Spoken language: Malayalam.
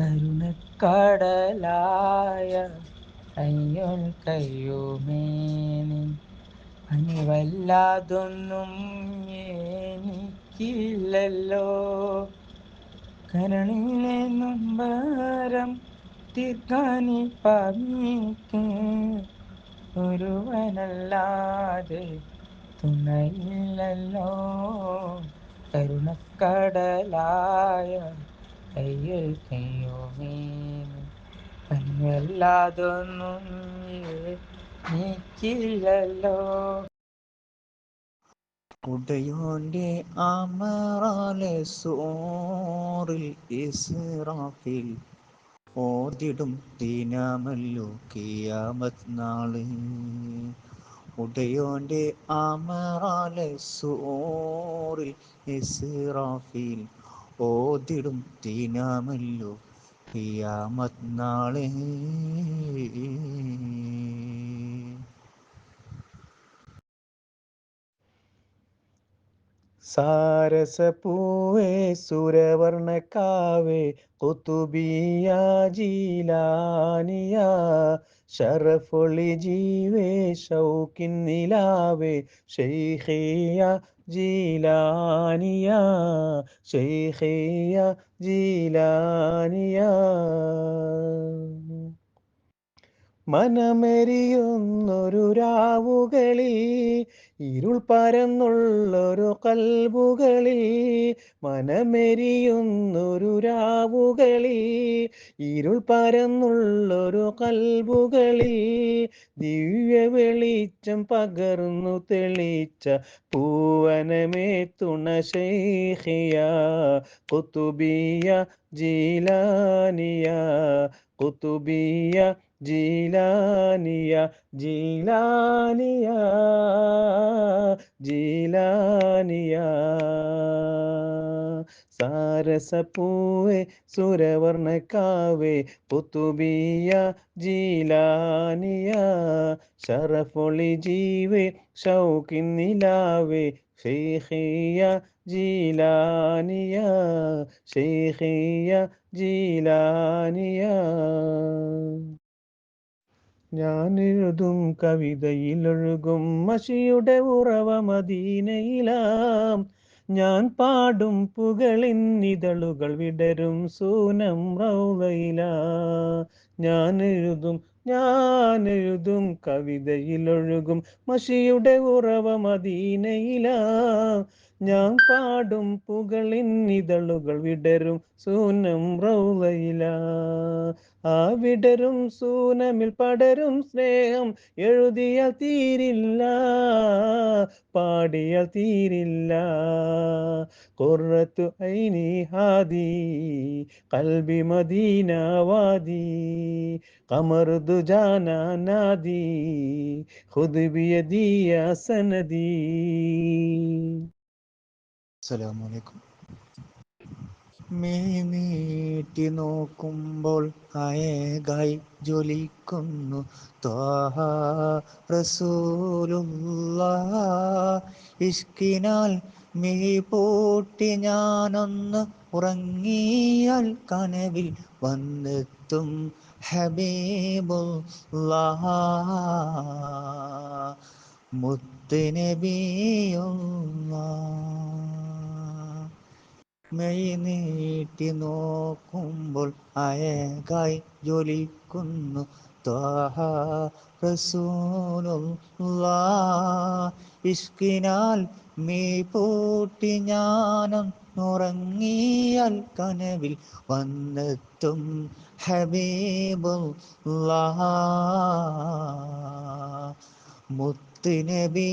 കരുണക്കടലായ അയ്യോൻ കയ്യുമേനി. അനിവല്ലാതൊന്നും എനിക്കില്ലല്ലോ. കരളിലെ നൊമ്പരം തീർക്കാനി പാവിക്ക് ഒരുവനല്ലാതെ തുണയില്ലല്ലോ. കരുണക്കടലായ അയ്യൽ കയ്യുമേനി അനിവല്ലാതൊന്നും നീക്കില്ലല്ലോ ഉടയോന്റെ അമറാലെ സോറിൽ ഇസ്രാഫിൽ ഓതിടും ദിനമല്ലോ കിയാമത് നാൾ. ഉടയോന്റെ അമറാലെ സോറിൽ ഇസ്രാഫിൽ ഓതിടും തീനാമല്ലോ. കിയാമത് നാളെ. സാരസപൂവേ സുരവർണക്കാവേ കുത്തുബിയ ജീലാനിയ ഷറഫൊളി ജീവേ ഷൗക്കിൻ നിലാവേ ഷെയ്ഖിയ ജീലാനിയ ഷെയ്ഖിയ ജീലാനിയ. മനമെരിയുന്നൊരു രാവുകളിൽ ഇരുൾ പരന്നുള്ളൊരു കൽബുകളിൽ മനമെരിയുന്നൊരു രാവുകളിൽ ഇരുൾ പരന്നുള്ളൊരു കൽബുകളിൽ ദിവ്യ വെളിച്ചം പകർന്നു തെളിച്ച പൂവനമേ തുണ കൊത്തുബിയ ജീലാനിയ കുത്തുബിയ ജീലാനിയ ജീലാനിയ ജീലാനിയ. സാരസപ്പൂവേ സുരവർണക്കാവേ പുത്തുബിയ ജീലാനിയ. ഷറഫൊളി ജീവേ ഷൗക്കിൻ നിലാവേ ഷെയ്ഖിയ ജീലാനിയ. ഷെയ്ഖിയ ജീലാനിയ. ഞാൻ എഴുതും കവിതയിലൊഴുകും മഷിയുടെ ഉറവ മദീനയിലാം. ഞാൻ പാടും പുകളിന്നിതളുകൾ വിടരും സൂനം റൗവയില. ഞാൻ എഴുതും ഞാൻ എഴുതും കവിതയിലൊഴുകും മഷിയുടെ ഉറവ മദീനയില. ഞാൻ പാടും പുകളിൻ ഇതളുകൾ വിടരും സൂനം റൗവയില ആ വിടരും സൂനമിൽ പടരും സ്നേഹം എഴുതിയാൽ തീരില്ല. പാടിയാൽ തീരില്ല. കുറത്തു ഐനി ഹാദി കൽബി മദീനവാദി കമർദു ജാന നാദി ഖുദ് ബിയദിയ സനദി. അസ്സലാമു അലൈക്കും. മെയ് നീട്ടി നോക്കുമ്പോൾ അയകായി ജ്വലിക്കുന്നു ത്വാഹ റസൂലുള്ള. ഇഷ്കിനാൽ മെയ് പൂട്ടി ഞാനൊന്ന് ഉറങ്ങിയാൽ കനവിൽ വന്നെത്തും ഹബീബുള്ള മുത്തുനബിയുള്ള മെയ് നീട്ടി നോക്കുമ്പോൾ അയകായി ജ്വലിക്കുന്നു. ത്വാഹ റസൂലുള്ള ഇഷ്കിനാൽ മീ പൂട്ടി ഞാനം ഉറങ്ങിയാൽ കനവിൽ വന്നെത്തും ഹബീബുള്ള മുത്തുനബിയുള്ള